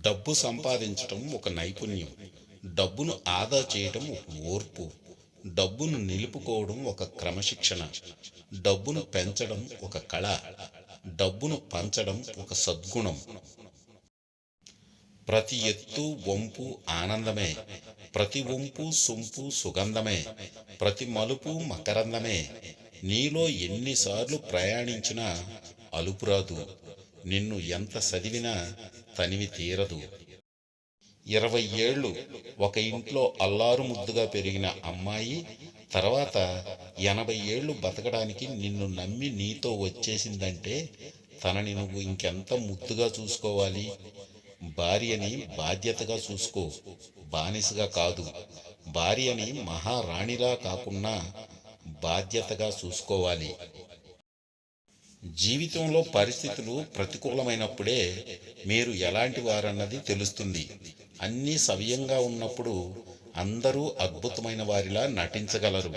డబ్బు సంపాదించటం ఒక నైపుణ్యం. డబ్బును ఆదా చేయటం ఒక ఓర్పు. డబ్బును నిలుపుకోవడం ఒక క్రమశిక్షణ. డబ్బును పెంచడం ఒక కళ. డబ్బును పంచడం ఒక సద్గుణం. ప్రతి ఎత్తు వంపు ఆనందమే. ప్రతి వంపు సొంపు సుగంధమే. ప్రతి మలుపు మకరందమే. నీలో ఎన్నిసార్లు ప్రయాణించినా అలుపురాదు నిన్ను ఎంత చదివినా తనివి తీరదు. ఇరవై ఏళ్ళు ఒక ఇంట్లో అల్లారు ముద్దుగా పెరిగిన అమ్మాయి తర్వాత ఎనభై ఏళ్ళు బతకడానికి నిన్ను నమ్మి నీతో వచ్చేసిందంటే తనని నువ్వు ఇంకెంత ముద్దుగా చూసుకోవాలి? భార్యని బాధ్యతగా చూసుకో బానిసగా కాదు. భార్యని మహారాణిలా కాకుండా బాధ్యతగా చూసుకోవాలి. జీవితంలో పరిస్థితులు ప్రతికూలమైనప్పుడే మీరు ఎలాంటి వారన్నది తెలుస్తుంది. అన్నీ సవ్యంగా ఉన్నప్పుడు అందరూ అద్భుతమైన వారిలా నటించగలరు.